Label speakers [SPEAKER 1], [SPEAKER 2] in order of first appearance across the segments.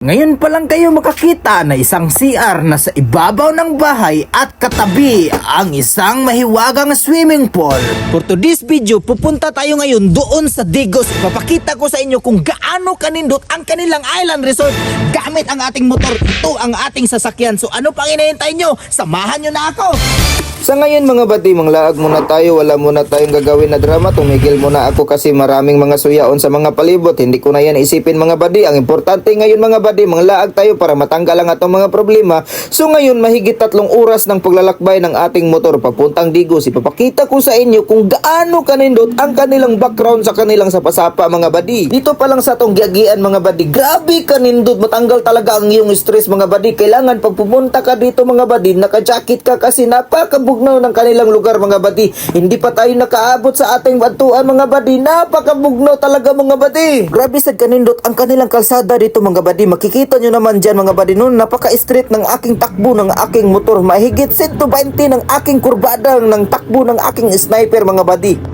[SPEAKER 1] Ngayon pa lang kayo makakita na isang CR na sa ibabaw ng bahay at katabi ang isang mahiwagang swimming pool. For today's video, pupunta tayo ngayon doon sa Digos. Papakita ko sa inyo kung gaano kanindot ang kanilang island resort gamit ang ating motor. Ito ang ating sasakyan. So ano pang hinihintay nyo? Samahan nyo na ako!
[SPEAKER 2] Sa ngayon mga badi, manglaag muna tayo, wala muna tayong gagawin na drama, tumigil muna ako kasi maraming mga suyaon sa mga palibot, hindi ko na yan isipin mga badi. Ang importante ngayon mga badi, manglaag tayo para matanggal ang atong mga problema. So ngayon, mahigit tatlong oras ng paglalakbay ng ating motor papuntang Digos, ipapakita ko sa inyo kung gaano kanindot ang kanilang background sa kanilang sapasapa mga badi. Dito pa lang sa atong giagian mga badi, grabe kanindot, matanggal talaga ang iyong stress mga badi. Kailangan pag pumunta ka dito mga badi, naka-jacket ka kasi napakabugnaw ng kanilang lugar mga badi. Hindi pa tayo nakaabot sa ating bantuan mga badi. Napakabugnaw talaga mga badi. Grabe sa kanindot ang kanilang kalsada dito mga badi. Makikita nyo naman dyan mga badi noon. Napaka-street ng aking takbo ng aking motor. Mahigit 120 ng aking kurbada ng takbo ng aking sniper mga badi.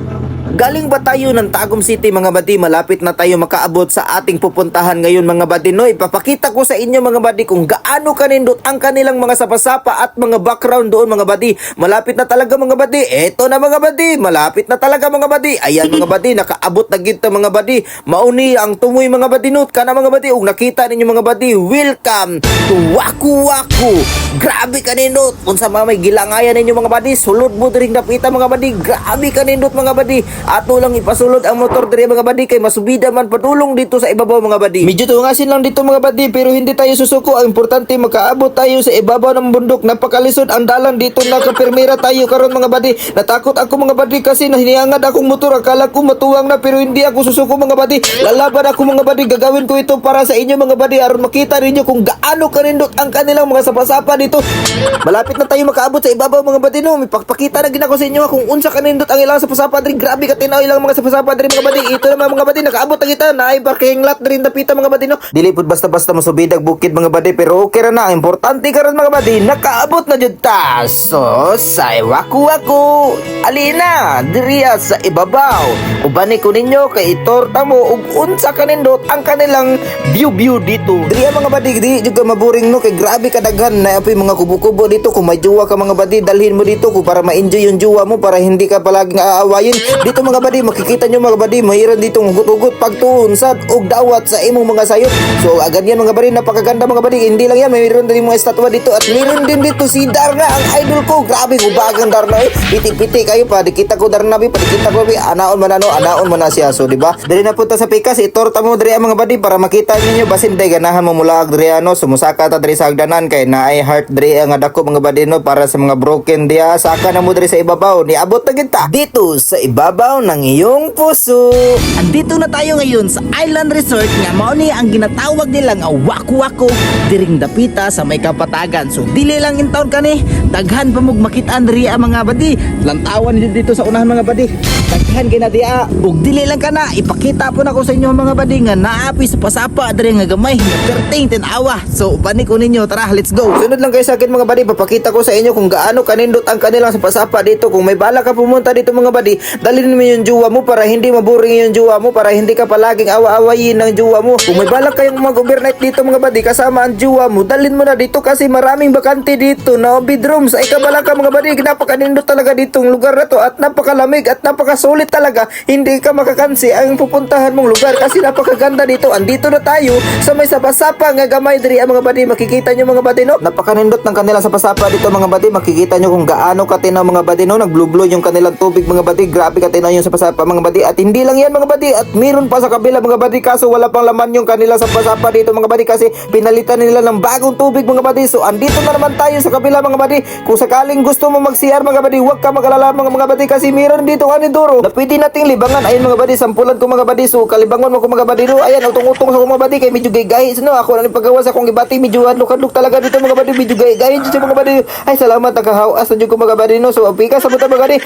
[SPEAKER 2] Galing ba tayo ng Tagum City mga badi? Malapit na tayo makaabot sa ating pupuntahan ngayon mga badi. No, ipapakita ko sa inyo mga badi kung gaano kanindot ang kanilang mga sapasapa at mga background doon mga badi. Malapit na talaga mga badi. Eto na mga badi. Malapit na talaga mga badi. Ayan mga badi. Nakaabot na gito mga badi. Mauni ang tumoy mga badi note. Kana mga badi. Ug nakita ninyo mga badi. Welcome to Waku Waku. Grabe kanindot. Unsa mamay gilangayan ninyo mga badi. Sulod mo diring napita mga badi. Grabe kanindot mga badi. Ato lang ipasulod ang motor diri mga badi kay masubida man padulong dito sa ibabaw mga badi. Medyo tungasin lang dito mga badi pero hindi tayo susuko. Ang importante makaabot tayo sa ibabaw ng bundok. Napakalisod ang dalan dito nakapirmira tayo karon mga badi. Natakot ako mga badi kasi nahiniangad akong motor. Akala ko matuwang na pero hindi ako susuko mga badi. Lalaban ako mga badi. Gagawin ko ito para sa inyo mga badi aron makita ninyo kung gaano kanindot ang kanilang mga sapasapa dito. Malapit na tayo makaabot sa ibabaw mga badi no. May pakita na ginako sa inyo kung unsa kanindot ang ilang sapasapa diri. Grabe ka tinaw ilang mga sapasapa diri mga badi. Ito naman mga badi nakaabot na kita na ay parking lot diri napita mga badi no. Dili pud basta-basta masubidag bukid mga badi pero okay ra na. Importante karon mga badi nakaabot na jud ta. So say waku waku. Alina diriya sa ibabaw. Ubani ko ninyo kay itorta mo ug unsa kanindot ang kanilang view view dito. Diriya mga badi di juga maburing no kay grabe kadaghan na apoy mga kubo-kubo dito kung may jowa ka mga badi dalhin mo dito kung para ma-enjoy yung jowa mo para hindi ka palaging aawayin. Dito mga badi makikita nyo mga badi mahiran dito hugot-hugot pagtuunsad og dawat sa imong mga sayot. So agad yan mga badi napakaganda mga badi hindi lang yan mayroon din mga estatwa dito at mayroon din dito si Darna ang idol ko. Grabe ubagang Darna eh. Piti-piti kayo pa dikita ko Darna bi padikita ko bi anaon man anaon man na siya. So di ba? Diri na punta sa pikas itorta mo diri ang mga badi para makita ninyo basin day ganahan mo mula diri ano sumusaka ta diri sa hagdanan kay naay heart diri ang dako mga badi no para sa mga broken dia saka na mo diri sa ibabaw ni abot na kita dito sa ibabaw ng iyong puso.
[SPEAKER 1] Andito na tayo ngayon sa Island Resort nga mao ni ang ginatawag nila nga Waku Waku diring dapita sa may kapatagan. So dili lang in taon kani, daghan pa mog ang mga badi. Lantawan dito sa unahan mga badi. Daghan kay na diya. Ug dili lang kana, ipakita po nako sa inyo mga badi nga naapi sa pasapa diri nga gamay nga perting tinawa. So bani ko ninyo, tara, let's go.
[SPEAKER 2] Sunod lang kayo sa akin mga badi, papakita ko sa inyo kung gaano kanindot ang kanilang sapasapa dito. Kung may bala ka pumunta dito mga badi, dalhin mo yung jowa mo para hindi maboring yung jowa mo, para hindi ka palaging awa-awayin ng jowa mo. Kung may bala kayong mag-overnight dito mga badi, kasama ang jowa mo, dalhin mo na dito kasi maraming bakante dito na bedroom. Sa ikabala ka mga badi, napakanindot talaga ditong lugar na to at napakalamig at napakasulit talaga. Hindi ka makakansi ang pupuntahan mong lugar kasi napakaganda dito. Andito na tayo sa may sapasapa nga gamay diri ang mga badi. Makikita nyo mga badi no? Napakanindot ng kanilang sapasapa dito mga badi. Makikita nyo kung gaano katinaw mga badi no? Nag-blue-blue yung kanilang tubig mga badi. Grabe katinaw yung sapasapa mga badi. At hindi lang yan mga badi. At meron pa sa kabila mga badi. Kaso wala pang laman yung kanilang sapasapa dito mga badi. Kasi pinalitan nila ng bagong tubig mga badi. So andito na naman tayo sa kabila mga badi. Kung sakaling gusto mo mag-CR mga badi, huwag ka magalala mga mga badi. Kasi meron dito kanidoro na pwede nating libangan. Ayun mga badi, sampulan ko mga badi. So kalibangon mo ko mga badi. No? Ayan, utong-utong sa mga badi. Kay medyo gay-gay. No? Ako na paggawa sa akong ibati. Medyo hadlok-hadlok talaga dito mga badi. Medyo gay-gay. Dito mga badi. Ay, salamat. Nakahawas na dyan ko mga badi. No? So, pika sa buta mga badi.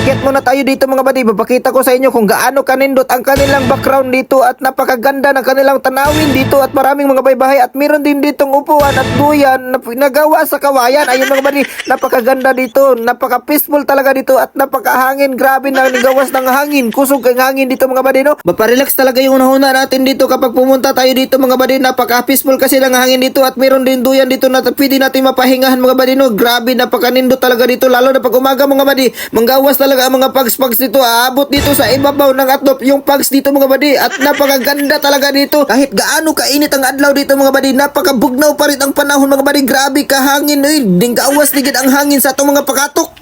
[SPEAKER 2] Akyat muna tayo dito mga buddy. Papakita ko sa inyo kung gaano kanindot ang kanilang background dito at napakaganda ng kanilang tanawin dito at maraming mga baybahay at meron din ditong upuan at duyan na nagawa sa kawayan. Ayun mga buddy, napakaganda dito. Napaka-peaceful talaga dito at napakahangin. Grabe na gawas ng hangin. Kusog ang hangin dito mga buddy no. Maparelax talaga yung unahuna natin dito kapag pumunta tayo dito mga buddy. Napaka-peaceful kasi ng hangin dito at meron din duyan dito na pwede natin mapahingahan mga buddy no. Grabe napakanindot talaga dito lalo na pag umaga mga buddy. Manggawas talaga ang mga pags-pags dito. Aabot dito sa ibabaw ng atlop yung pags dito mga buddy at napakaganda talaga dito. Kahit gaano kainit ang adlaw dito mga buddy, napakabugnaw pa rin ang panahon mga buddy. Grabe kahangin eh. Ding gawas digid ang hangin sa itong mga pakatok.